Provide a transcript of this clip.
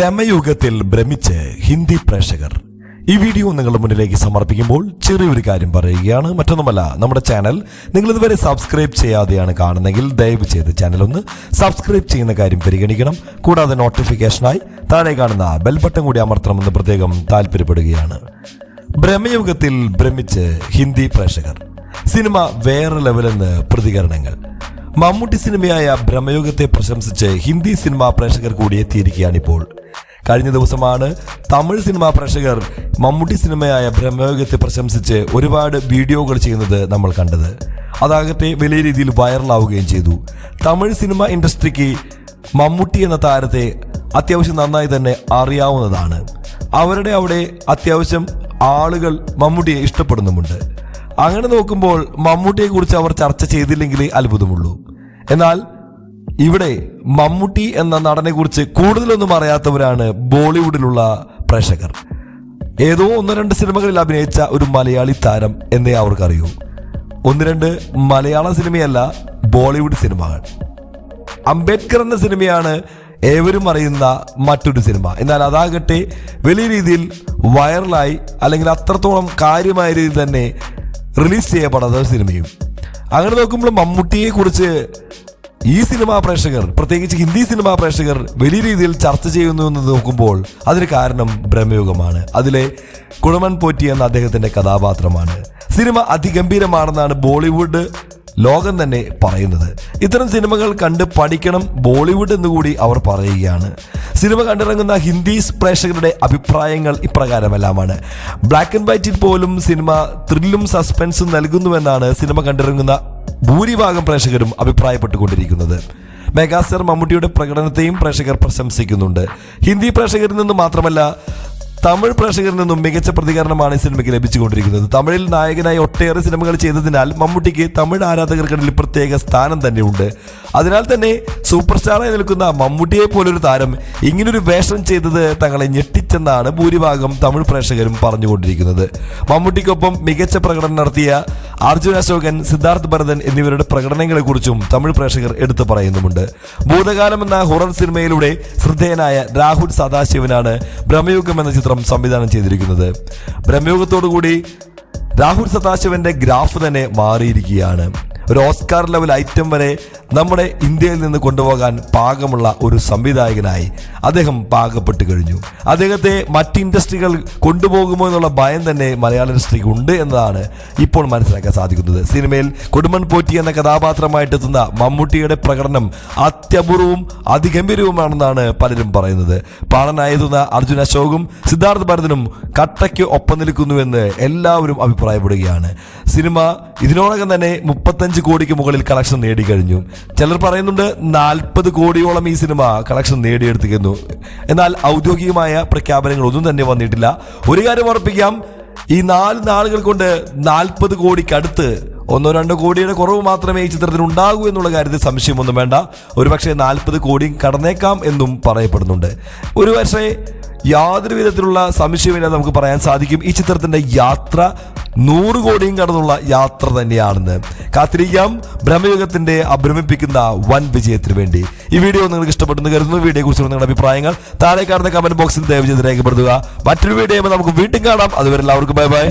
ഭ്രമയുഗത്തിൽ ഭ്രമിച്ച് ഹിന്ദി പ്രേക്ഷകർ ഈ വീഡിയോ നിങ്ങളുടെ മുന്നിലേക്ക് സമർപ്പിക്കുമ്പോൾ ചെറിയൊരു കാര്യം പറയുകയാണ്. മറ്റൊന്നുമല്ല നമ്മുടെ ചാനൽ നിങ്ങൾ ഇതുവരെ സബ്സ്ക്രൈബ് ചെയ്യാതെയാണ് കാണുന്നെങ്കിൽ ദയവ് ചെയ്ത് ചാനൽ ഒന്ന് സബ്സ്ക്രൈബ് ചെയ്യുന്ന കാര്യം പരിഗണിക്കണം. കൂടാതെ നോട്ടിഫിക്കേഷനായി താഴെ കാണുന്ന ബെൽ ബട്ടൺ കൂടി അമർത്തണമെന്ന് പ്രത്യേകം താല്പര്യപ്പെടുകയാണ്. ബ്രഹ്മയുഗത്തിൽ ഭ്രമിച്ച് ഹിന്ദി പ്രേക്ഷകർ സിനിമ വേറെ ലെവലെന്ന് പ്രതികരണങ്ങൾ. മമ്മൂട്ടി സിനിമയായ ബ്രഹ്മയോഗത്തെ പ്രശംസിച്ച് ഹിന്ദി സിനിമാ പ്രേക്ഷകർ കൂടി എത്തിയിരിക്കുകയാണിപ്പോൾ കഴിഞ്ഞ ദിവസമാണ് തമിഴ് സിനിമാ പ്രേക്ഷകർ മമ്മൂട്ടി സിനിമയായ ബ്രഹ്മയോഗത്തെ പ്രശംസിച്ച് ഒരുപാട് വീഡിയോകൾ ചെയ്യുന്നത് നമ്മൾ കണ്ടത്. അതാകട്ടെ വലിയ രീതിയിൽ വൈറലാവുകയും ചെയ്തു. തമിഴ് സിനിമ ഇൻഡസ്ട്രിക്ക് മമ്മൂട്ടി എന്ന താരത്തെ അത്യാവശ്യം നന്നായി തന്നെ അറിയാവുന്നതാണ്. അവരുടെ അവിടെ അത്യാവശ്യം ആളുകൾ മമ്മൂട്ടിയെ ഇഷ്ടപ്പെടുന്നുമുണ്ട്. അങ്ങനെ നോക്കുമ്പോൾ മമ്മൂട്ടിയെക്കുറിച്ച് അവർ ചർച്ച ചെയ്തില്ലെങ്കിൽ അത്ഭുതമുള്ളൂ. എന്നാൽ ഇവിടെ മമ്മൂട്ടി എന്ന നടനെ കുറിച്ച് കൂടുതലൊന്നും അറിയാത്തവരാണ് ബോളിവുഡിലുള്ള പ്രേക്ഷകർ. ഏതോ ഒന്ന് രണ്ട് സിനിമകളിൽ അഭിനയിച്ച ഒരു മലയാളി താരം എന്നേ അവർക്കറിയൂ. ഒന്ന് രണ്ട് മലയാള സിനിമയല്ല ബോളിവുഡ് സിനിമകൾ. അംബേദ്കർ എന്ന സിനിമയാണ് ഏവരും അറിയുന്ന മറ്റൊരു സിനിമ. എന്നാൽ അതാകട്ടെ വലിയ രീതിയിൽ വൈറലായി അല്ലെങ്കിൽ അത്രത്തോളം കാര്യമായ രീതിയിൽ തന്നെ റിലീസ് ചെയ്യപ്പെടാത്ത സിനിമയും. അങ്ങനെ നോക്കുമ്പോൾ മമ്മൂട്ടിയെ കുറിച്ച് ഈ സിനിമാ പ്രേക്ഷകർ പ്രത്യേകിച്ച് ഹിന്ദി സിനിമാ പ്രേക്ഷകർ വലിയ രീതിയിൽ ചർച്ച ചെയ്യുന്നു എന്ന് നോക്കുമ്പോൾ അതിന് കാരണം ബ്രഹ്മയുഗമാണ്. അതിലെ കുണമൻ പോറ്റി എന്ന അദ്ദേഹത്തിന്റെ കഥാപാത്രമാണ്. സിനിമ അതിഗംഭീരമാണെന്നാണ് ബോളിവുഡ് ലോകം തന്നെ പറയുന്നത്. ഇത്തരം സിനിമകൾ കണ്ട് പഠിക്കണം ബോളിവുഡ് എന്നുകൂടി അവർ പറയുകയാണ്. സിനിമ കണ്ടിറങ്ങുന്ന ഹിന്ദി പ്രേക്ഷകരുടെ അഭിപ്രായങ്ങൾ ഇപ്രകാരമെല്ലാമാണ്. ബ്ലാക്ക് ആൻഡ് വൈറ്റിൽ പോലും സിനിമ ത്രില്ലും സസ്പെൻസും നൽകുന്നുവെന്നാണ് സിനിമ കണ്ടിറങ്ങുന്ന ഭൂരിഭാഗം പ്രേക്ഷകരും അഭിപ്രായപ്പെട്ടുകൊണ്ടിരിക്കുന്നത്. മെഗാസ്റ്റാർ മമ്മൂട്ടിയുടെ പ്രകടനത്തെയും പ്രേക്ഷകർ പ്രശംസിക്കുന്നുണ്ട്. ഹിന്ദി പ്രേക്ഷകരിൽ നിന്ന് മാത്രമല്ല തമിഴ് പ്രേക്ഷകരിൽ നിന്നും മികച്ച പ്രതികരണമാണ് ഈ സിനിമയ്ക്ക് ലഭിച്ചുകൊണ്ടിരിക്കുന്നത്. തമിഴിൽ നായകനായി ഒട്ടേറെ സിനിമകൾ ചെയ്തതിനാൽ മമ്മൂട്ടിക്ക് തമിഴ് ആരാധകർക്കിടയിൽ പ്രത്യേക സ്ഥാനം തന്നെയുണ്ട്. അതിനാൽ തന്നെ സൂപ്പർ സ്റ്റാറായി നിൽക്കുന്ന മമ്മൂട്ടിയെ പോലൊരു താരം ഇങ്ങനൊരു വേഷം ചെയ്തത് തങ്ങളെ ഞെട്ടിച്ചെന്നാണ് ഭൂരിഭാഗം തമിഴ് പ്രേക്ഷകരും പറഞ്ഞുകൊണ്ടിരിക്കുന്നത്. മമ്മൂട്ടിക്കൊപ്പം മികച്ച പ്രകടനം നടത്തിയ അർജുൻ അശോകൻ സിദ്ധാർത്ഥ് ഭരതൻ എന്നിവരുടെ പ്രകടനങ്ങളെക്കുറിച്ചും തമിഴ് പ്രേക്ഷകർ എടുത്തു പറയുന്നുമുണ്ട്. ഭൂതകാലം എന്ന ഹൊറർ സിനിമയിലൂടെ ശ്രദ്ധേയനായ രാഹുൽ സദാശിവനാണ് ബ്രഹ്മയുഗം എന്ന ചിത്രം സംവിധാനം ചെയ്തിരിക്കുന്നത്. ബ്രഹ്മയോഗത്തോടുകൂടി രാഹുൽ സദാശിവന്റെ ഗ്രാഫ് തന്നെ മാറിയിരിക്കുകയാണ്. ഒരു ഓസ്കാർ ലെവൽ ഐറ്റം വരെ നമ്മുടെ ഇന്ത്യയിൽ നിന്ന് കൊണ്ടുപോകാൻ പാകമുള്ള ഒരു സംവിധായകനായി അദ്ദേഹം പാകപ്പെട്ട് കഴിഞ്ഞു. അദ്ദേഹത്തെ മറ്റ് ഇൻഡസ്ട്രികൾ കൊണ്ടുപോകുമോ എന്നുള്ള ഭയം തന്നെ മലയാള ഇൻഡസ്ട്രിക്ക് ഉണ്ട് എന്നതാണ് ഇപ്പോൾ മനസ്സിലാക്കാൻ സാധിക്കുന്നത്. സിനിമയിൽ കൊടുമൺ പോറ്റി എന്ന കഥാപാത്രമായിട്ട് എത്തുന്ന മമ്മൂട്ടിയുടെ പ്രകടനം അത്യപൂർവവും അതിഗംഭീരവുമാണെന്നാണ് പലരും പറയുന്നത്. പാടനായെത്തുന്ന അർജുൻ അശോകും സിദ്ധാർത്ഥ് ഭരതനും കട്ടയ്ക്ക് ഒപ്പം നിൽക്കുന്നുവെന്ന് എല്ലാവരും അഭിപ്രായപ്പെടുകയാണ്. സിനിമ ഇതിനോടകം തന്നെ മുപ്പത്തഞ്ച് കോടിക്ക് മുകളിൽ കളക്ഷൻ നേടിക്കഴിഞ്ഞു ചിലർ പറയുന്നുണ്ട് നാൽപ്പത് കോടിയോളം ഈ സിനിമ കളക്ഷൻ നേടിയെടുത്തിരിക്കുന്നു. എന്നാൽ ഔദ്യോഗികമായ പ്രഖ്യാപനങ്ങൾ ഒന്നും തന്നെ വന്നിട്ടില്ല. ഒരു കാര്യം ഉറപ്പിക്കാം. ഈ നാല് നാളുകൾ കൊണ്ട് നാൽപ്പത് കോടിക്കടുത്ത് ഒന്നോ രണ്ടോ കോടിയുടെ കുറവ് മാത്രമേ ഈ ചിത്രത്തിന് ഉണ്ടാകൂ എന്നുള്ള കാര്യത്തിൽ സംശയമൊന്നും വേണ്ട. ഒരുപക്ഷെ നാൽപ്പത് കോടി കടന്നേക്കാം എന്നും പറയപ്പെടുന്നുണ്ട്. ഒരു പക്ഷേ യാതൊരു വിധത്തിലുള്ള സംശയമില്ലാതെ നമുക്ക് പറയാൻ സാധിക്കും ഈ ചിത്രത്തിന്റെ യാത്ര നൂറ് കോടിയും കടന്നുള്ള യാത്ര തന്നെയാണെന്ന്. കാത്തിരിക്കാം. ബ്രഹ്മയുഗത്തിന്റെ അഭ്രമിപ്പിക്കുന്ന വൻ വിജയത്തിന് വേണ്ടി. ഈ വീഡിയോ നിങ്ങൾക്ക് ഇഷ്ടപ്പെടുന്നു കരുതുന്നു. വീഡിയോ കുറിച്ചുള്ള നിങ്ങളുടെ അഭിപ്രായങ്ങൾ താഴെ കാണുന്ന കമന്റ് ബോക്സിൽ ദയവ് ചെയ്ത് രേഖപ്പെടുത്തുക. മറ്റൊരു വീഡിയോ നമുക്ക് വീണ്ടും കാണാം. അതുവരെ എല്ലാവർക്കും ബൈ ബൈ